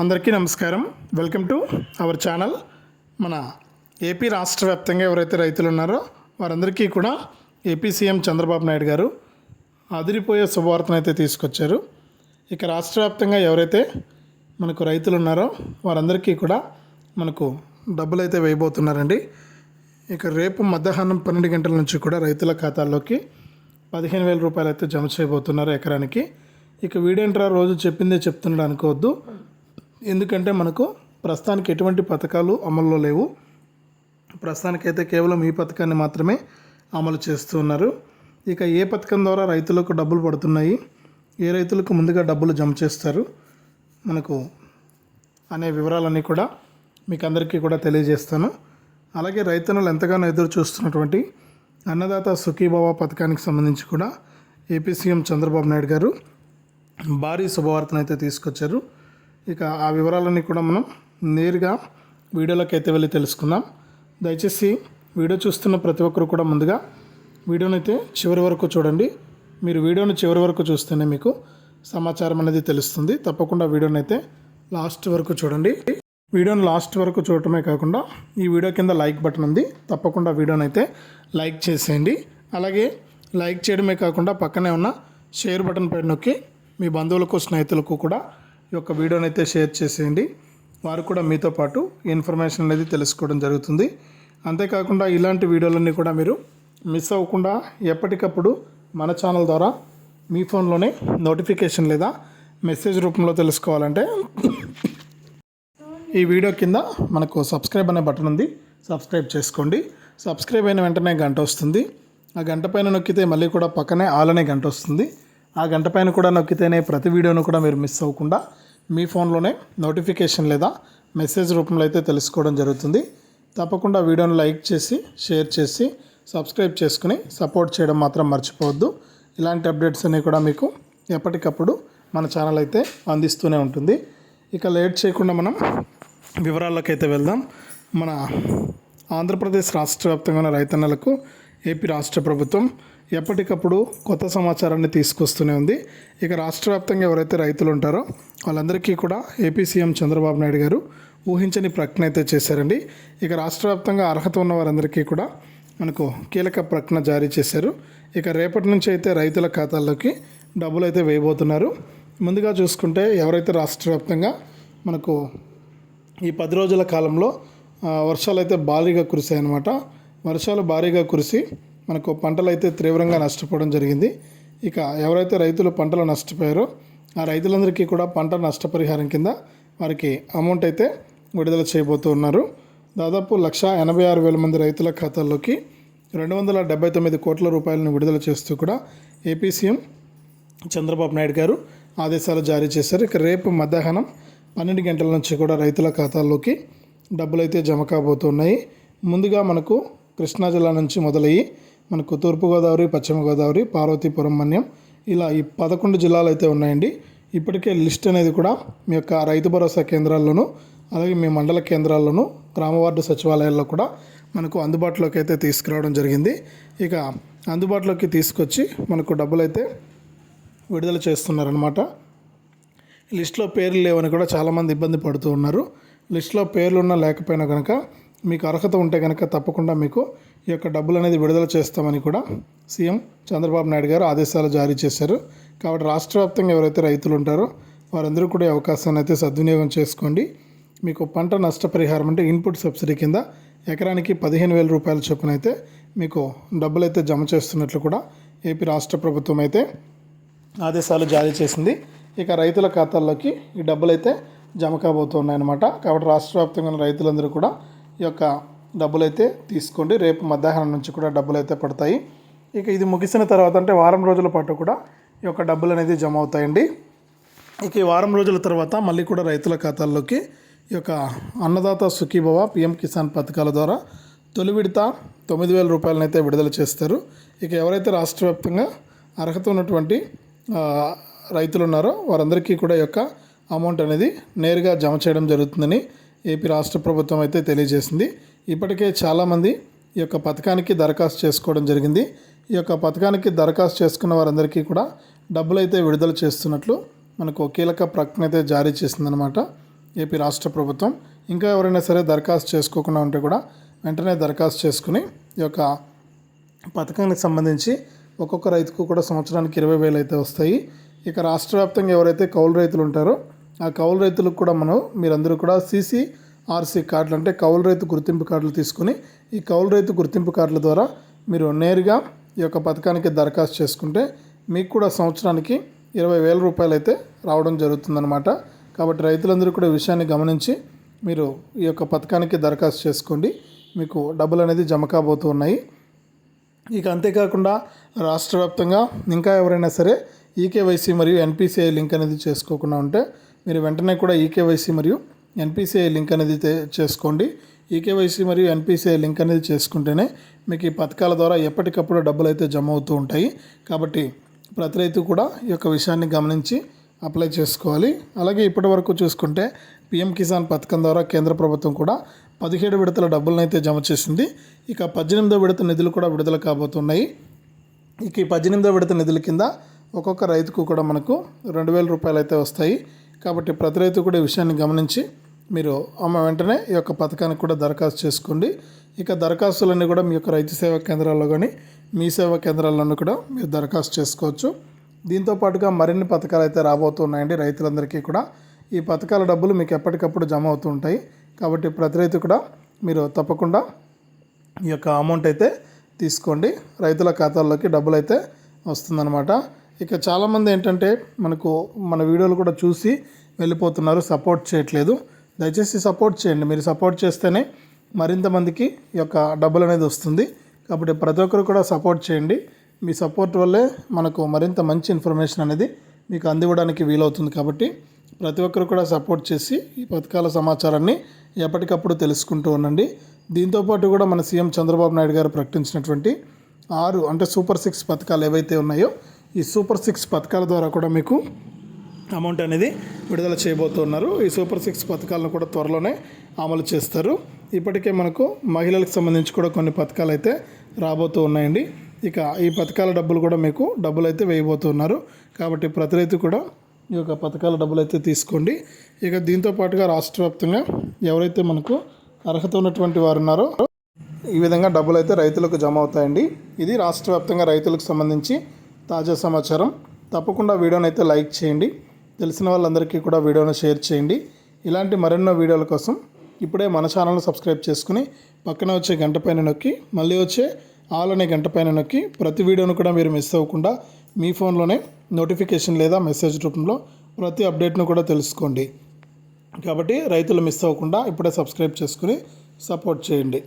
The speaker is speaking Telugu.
అందరికీ నమస్కారం. Welcome to our channel. మన ఏపీ రాష్ట్ర వ్యాప్తంగా ఎవరైతే రైతులు ఉన్నారో వారందరికీ కూడా ఏపీ సీఎం చంద్రబాబు నాయుడు గారు అదిరిపోయే శుభవార్తను అయితే తీసుకొచ్చారు. ఇక రాష్ట్ర వ్యాప్తంగా ఎవరైతే మనకు రైతులు ఉన్నారో వారందరికీ కూడా మనకు డబ్బులు అయితే వేయబోతున్నారండి. ఇక రేపు మధ్యాహ్నం పన్నెండు గంటల నుంచి కూడా రైతుల ఖాతాల్లోకి పదిహేను వేల రూపాయలు అయితే జమ చేయబోతున్నారు ఎకరానికి. ఇక వీడేంట్రా రోజు చెప్పిందే చెప్తున్నాడు అనుకోవద్దు. ఎందుకంటే మనకు ప్రస్తుతానికి ఎటువంటి పథకాలు అమల్లో లేవు. ప్రస్తుతానికైతే కేవలం ఈ పథకాన్ని మాత్రమే అమలు చేస్తూ ఉన్నారు. ఇక ఏ పథకం ద్వారా రైతులకు డబ్బులు పడుతున్నాయి? ఏ రైతులకు ముందుగా డబ్బులు జమ చేస్తారు? మనకు అనే వివరాలన్నీ కూడా మీకు అందరికీ కూడా తెలియజేస్తాను. అలాగే రైతన్నులు ఎంతగానో ఎదురు చూస్తున్నటువంటి అన్నదాత సుఖీభావ పథకానికి సంబంధించి కూడా ఏపీ సీఎం చంద్రబాబు నాయుడు గారు భారీ శుభవార్తను అయితే తీసుకొచ్చారు. ఇక ఆ వివరాలన్నీ కూడా మనం నేరుగా వీడియోలోకి అయితే వెళ్ళి తెలుసుకుందాం. దయచేసి వీడియో చూస్తున్న ప్రతి ఒక్కరు కూడా ముందుగా వీడియోని అయితే చివరి వరకు చూడండి. మీరు వీడియోని చివరి వరకు చూస్తేనే మీకు సమాచారం అనేది తెలుస్తుంది. తప్పకుండా వీడియోని అయితే లాస్ట్ వరకు చూడండి. వీడియోని లాస్ట్ వరకు చూడటమే కాకుండా ఈ వీడియో కింద లైక్ బటన్ ఉంది. తప్పకుండా వీడియోని అయితే లైక్ చేసేయండి. అలాగే లైక్ చేయడమే కాకుండా పక్కనే ఉన్న షేర్ బటన్ పైన నొక్కి మీ బంధువులకు స్నేహితులకు కూడా ఈ యొక్క వీడియోని అయితే షేర్ చేసేయండి. వారు కూడా మీతో పాటు ఇన్ఫర్మేషన్ అనేది తెలుసుకోవడం జరుగుతుంది. అంతేకాకుండా ఇలాంటి వీడియోలన్నీ కూడా మీరు మిస్ అవ్వకుండా ఎప్పటికప్పుడు మన ఛానల్ ద్వారా మీ ఫోన్లోనే నోటిఫికేషన్ లేదా మెసేజ్ రూపంలో తెలుసుకోవాలంటే ఈ వీడియో కింద మనకు సబ్స్క్రైబ్ అనే బటన్ ఉంది. సబ్స్క్రైబ్ చేసుకోండి. సబ్స్క్రైబ్ అయిన వెంటనే గంట వస్తుంది. ఆ గంట పైన నొక్కితే మళ్ళీ కూడా పక్కనే ఆల్ అనే గంట వస్తుంది. ఆ గంట పైన కూడా నొక్కితేనే ప్రతి వీడియోను కూడా మీరు మిస్ అవ్వకుండా మీ ఫోన్లోనే నోటిఫికేషన్ లేదా మెసేజ్ రూపంలో అయితే తెలుసుకోవడం జరుగుతుంది. తప్పకుండా వీడియోని లైక్ చేసి షేర్ చేసి సబ్స్క్రైబ్ చేసుకుని సపోర్ట్ చేయడం మాత్రం మర్చిపోవద్దు. ఇలాంటి అప్డేట్స్ అన్నీ కూడా మీకు ఎప్పటికప్పుడు మన ఛానల్ అయితే అందిస్తూనే ఉంటుంది. ఇక లేట్ చేయకుండా మనం వివరాల్లోకి అయితే వెళ్దాం. మన ఆంధ్రప్రదేశ్ రాష్ట్ర వ్యాప్తంగా ఉన్న రైతన్నలకు ఏపీ రాష్ట్ర ప్రభుత్వం ఎప్పటికప్పుడు కొత్త సమాచారాన్ని తీసుకొస్తూనే ఉంది. ఇక రాష్ట్ర వ్యాప్తంగా ఎవరైతే రైతులు ఉంటారో వాళ్ళందరికీ కూడా ఏపీ సీఎం చంద్రబాబు నాయుడు గారు ఊహించని ప్రకటన అయితే చేశారండి. ఇక రాష్ట్ర వ్యాప్తంగా అర్హత ఉన్న వారందరికీ కూడా మనకు కీలక ప్రకటన జారీ చేశారు. ఇక రేపటి నుంచి అయితే రైతుల ఖాతాల్లోకి డబ్బులు అయితే వేయబోతున్నారు. ముందుగా చూసుకుంటే ఎవరైతే రాష్ట్ర వ్యాప్తంగా మనకు ఈ పది రోజుల కాలంలో వర్షాలు అయితే భారీగా కురిశాయన్నమాట. వర్షాలు భారీగా కురిసి మనకు పంటలు అయితే తీవ్రంగా నష్టపోవడం జరిగింది. ఇక ఎవరైతే రైతులు పంటలు నష్టపోయారో ఆ రైతులందరికీ కూడా పంట నష్టపరిహారం కింద వారికి అమౌంట్ అయితే విడుదల చేయబోతూ ఉన్నారు. దాదాపు లక్ష ఎనభై ఆరు వేల మంది రైతుల ఖాతాల్లోకి రెండు వందల డెబ్బై తొమ్మిది కోట్ల రూపాయలను విడుదల చేస్తూ కూడా ఏపీ సీఎం చంద్రబాబు నాయుడు గారు ఆదేశాలు జారీ చేశారు. ఇక రేపు మధ్యాహ్నం పన్నెండు గంటల నుంచి కూడా రైతుల ఖాతాల్లోకి డబ్బులు అయితే జమ కాబోతున్నాయి. ముందుగా మనకు కృష్ణా జిల్లా నుంచి మొదలయ్యి మనకు తూర్పుగోదావరి పశ్చిమ గోదావరి పార్వతీపురం మన్యం ఇలా ఈ పదకొండు జిల్లాలు అయితే ఉన్నాయండి. ఇప్పటికే లిస్ట్ అనేది కూడా మీ యొక్క రైతు భరోసా కేంద్రాల్లోనూ అలాగే మీ మండల కేంద్రాల్లోనూ గ్రామ వార్డు సచివాలయాల్లో కూడా మనకు అందుబాటులోకి అయితే తీసుకురావడం జరిగింది. ఇక అందుబాటులోకి తీసుకొచ్చి మనకు డబ్బులు అయితే విడుదల చేస్తున్నారనమాట లిస్ట్లో పేర్లు లేవని కూడా చాలామంది ఇబ్బంది పడుతూ ఉన్నారు. లిస్ట్లో పేర్లు ఉన్నా లేకపోయినా కనుక మీకు అర్హత ఉంటే కనుక తప్పకుండా మీకు ఈ యొక్క డబ్బులు అనేది విడుదల చేస్తామని కూడా సీఎం చంద్రబాబు నాయుడు గారు ఆదేశాలు జారీ చేశారు. కాబట్టి రాష్ట్ర వ్యాప్తంగా ఎవరైతే రైతులు ఉంటారో వారందరూ కూడా ఈ అవకాశాన్ని అయితే సద్వినియోగం చేసుకోండి. మీకు పంట నష్టపరిహారం అంటే ఇన్పుట్ సబ్సిడీ కింద ఎకరానికి పదిహేను వేల రూపాయల చొప్పున అయితే మీకు డబ్బులు అయితే జమ చేస్తున్నట్లు కూడా ఏపీ రాష్ట్ర ప్రభుత్వం అయితే ఆదేశాలు జారీ చేసింది. ఇక రైతుల ఖాతాల్లోకి ఈ డబ్బులు అయితే జమ కాబోతున్నాయన్నమాట. కాబట్టి రాష్ట్ర వ్యాప్తంగా ఉన్న రైతులందరూ కూడా ఈ యొక్క డబ్బులు అయితే తీసుకోండి. రేపు మధ్యాహ్నం నుంచి కూడా డబ్బులు అయితే పడతాయి. ఇక ఇది ముగిసిన తర్వాత అంటే వారం రోజుల పాటు కూడా ఈ యొక్క డబ్బులు అనేది జమ అవుతాయండి ఇక ఈ వారం రోజుల తర్వాత మళ్ళీ కూడా రైతుల ఖాతాల్లోకి ఈ యొక్క అన్నదాత సుఖీభవ పిఎం కిసాన్ పథకాల ద్వారా తొలి విడత తొమ్మిది వేల రూపాయలనైతే విడుదల చేస్తారు. ఇక ఎవరైతే రాష్ట్ర వ్యాప్తంగా అర్హత ఉన్నటువంటి రైతులు ఉన్నారో వారందరికీ కూడా ఈ యొక్క అమౌంట్ అనేది నేరుగా జమ చేయడం జరుగుతుందని ఏపీ రాష్ట్ర ప్రభుత్వం అయితే తెలియజేసింది. ఇప్పటికే చాలామంది ఈ యొక్క పథకానికి దరఖాస్తు చేసుకోవడం జరిగింది. ఈ యొక్క పథకానికి దరఖాస్తు చేసుకున్న వారందరికీ కూడా డబ్బులు అయితే విడుదల చేస్తున్నట్లు మనకు కీలక ప్రకటన అయితే జారీ చేసిందనమాట ఏపీ రాష్ట్ర ప్రభుత్వం. ఇంకా ఎవరైనా సరే దరఖాస్తు చేసుకోకుండా ఉంటే కూడా వెంటనే దరఖాస్తు చేసుకుని ఈ యొక్క పథకానికి సంబంధించి ఒక్కొక్క రైతుకు కూడా సంవత్సరానికి ఇరవై వేలు అయితే వస్తాయి. ఇక రాష్ట్ర వ్యాప్తంగా ఎవరైతే కౌలు రైతులు ఉంటారో ఆ కౌలు రైతులకు కూడా మనం మీరందరూ కూడా సీసీ ఆర్సీ కార్డులు అంటే కౌలు రైతు గుర్తింపు కార్డులు తీసుకుని ఈ కౌలు రైతు గుర్తింపు కార్డుల ద్వారా మీరు నేరుగా ఈ యొక్క పథకానికి దరఖాస్తు చేసుకుంటే మీకు కూడా సంవత్సరానికి ఇరవై వేల రూపాయలు అయితే రావడం జరుగుతుందన్నమాట. కాబట్టి రైతులందరూ కూడా విషయాన్ని గమనించి మీరు ఈ యొక్క పథకానికి దరఖాస్తు చేసుకోండి. మీకు డబ్బులు అనేది జమ కాబోతూ ఉన్నాయి. ఇక అంతేకాకుండా రాష్ట్ర వ్యాప్తంగా ఇంకా ఎవరైనా సరే ఈకేవైసీ మరియు ఎన్పిసిఐ లింక్ అనేది చేసుకోకుండా ఉంటే మీరు వెంటనే కూడా ఈకేవైసీ మరియు ఎన్పిసిఐ లింక్ అనేది చేసుకోండి. ఈకేవైసీ మరియు ఎన్పిసిఐ లింక్ అనేది చేసుకుంటేనే మీకు ఈ పథకాల ద్వారా ఎప్పటికప్పుడు డబ్బులు అయితే జమ అవుతూ ఉంటాయి. కాబట్టి ప్రతి రైతు కూడా ఈ యొక్క విషయాన్ని గమనించి అప్లై చేసుకోవాలి. అలాగే ఇప్పటి వరకు చూసుకుంటే పిఎం కిసాన్ పథకం ద్వారా కేంద్ర ప్రభుత్వం కూడా పదిహేడు విడతల డబ్బులను అయితే జమ చేసింది. ఇక పద్దెనిమిదో విడత నిధులు కూడా విడుదల కాబోతున్నాయి. ఇక ఈ పద్దెనిమిదో విడత నిధుల కింద ఒక్కొక్క రైతుకు కూడా మనకు రెండు వేల రూపాయలు అయితే వస్తాయి. కాబట్టి ప్రతి రైతు కూడా ఈ విషయాన్ని గమనించి మీరు ఆమె వెంటనే ఈ యొక్క పథకానికి కూడా దరఖాస్తు చేసుకోండి. ఇక దరఖాస్తులన్నీ కూడా మీ యొక్క రైతు సేవా కేంద్రాల్లో కానీ మీ సేవా కేంద్రాల్లోనూ కూడా మీరు దరఖాస్తు చేసుకోవచ్చు. దీంతో పాటుగా మరిన్ని పథకాలు అయితే రాబోతున్నాయండి రైతులందరికీ కూడా. ఈ పథకాల డబ్బులు మీకు ఎప్పటికప్పుడు జమ అవుతూ ఉంటాయి. కాబట్టి ప్రతి రైతు కూడా మీరు తప్పకుండా ఈ యొక్క అమౌంట్ అయితే తీసుకోండి. రైతుల ఖాతాల్లోకి డబ్బులు అయితే వస్తుందన్నమాట. ఇక చాలామంది ఏంటంటే మనకు మన వీడియోలు కూడా చూసి వెళ్ళిపోతున్నారు సపోర్ట్ చేయట్లేదు. దయచేసి సపోర్ట్ చేయండి. మీరు సపోర్ట్ చేస్తేనే మరింత మందికి ఈ యొక్క డబ్బులు అనేది వస్తుంది. కాబట్టి ప్రతి ఒక్కరు కూడా సపోర్ట్ చేయండి. మీ సపోర్ట్ వల్లే మనకు మరింత మంచి ఇన్ఫర్మేషన్ అనేది మీకు అందివ్వడానికి వీలవుతుంది. కాబట్టి ప్రతి ఒక్కరు కూడా సపోర్ట్ చేసి ఈ పథకాల సమాచారాన్ని ఎప్పటికప్పుడు తెలుసుకుంటూ ఉండండి. దీంతోపాటు కూడా మన సీఎం చంద్రబాబు నాయుడు గారు ప్రకటించినటువంటి ఆరు అంటే సూపర్ సిక్స్ పథకాలు ఏవైతే ఉన్నాయో ఈ సూపర్ సిక్స్ పథకాల ద్వారా కూడా మీకు అమౌంట్ అనేది విడుదల చేయబోతున్నారు. ఈ సూపర్ సిక్స్ పథకాలను కూడా త్వరలోనే అమలు చేస్తారు. ఇప్పటికే మనకు మహిళలకు సంబంధించి కూడా కొన్ని పథకాలు అయితే రాబోతూ ఉన్నాయండి. ఇక ఈ పథకాల డబ్బులు కూడా మీకు డబ్బులు అయితే వేయబోతున్నారు. కాబట్టి ప్రతి రైతు కూడా ఈ యొక్క పథకాల డబ్బులు అయితే తీసుకోండి. ఇక దీంతో పాటుగా రాష్ట్ర వ్యాప్తంగా ఎవరైతే మనకు అర్హత ఉన్నటువంటి వారు ఉన్నారో ఈ విధంగా డబ్బులు అయితే రైతులకు జమ అవుతాయండి. ఇది రాష్ట్ర వ్యాప్తంగా రైతులకు సంబంధించి తాజా సమాచారం. తప్పకుండా వీడియోని అయితే లైక్ చేయండి. తెలిసిన వాళ్ళందరికీ కూడా వీడియోను షేర్ చేయండి. ఇలాంటి మరెన్నో వీడియోల కోసం ఇప్పుడే మన ఛానల్ను సబ్స్క్రైబ్ చేసుకుని పక్కన వచ్చే గంట పైన నొక్కి మళ్ళీ వచ్చే ఆల్ అనే గంట పైన నొక్కి ప్రతి వీడియోను కూడా మీరు మిస్ అవ్వకుండా మీ ఫోన్లోనే నోటిఫికేషన్ లేదా మెసేజ్ రూపంలో ప్రతి అప్డేట్ను కూడా తెలుసుకోండి. కాబట్టి రైతులు మిస్ అవ్వకుండా ఇప్పుడే సబ్స్క్రైబ్ చేసుకుని సపోర్ట్ చేయండి.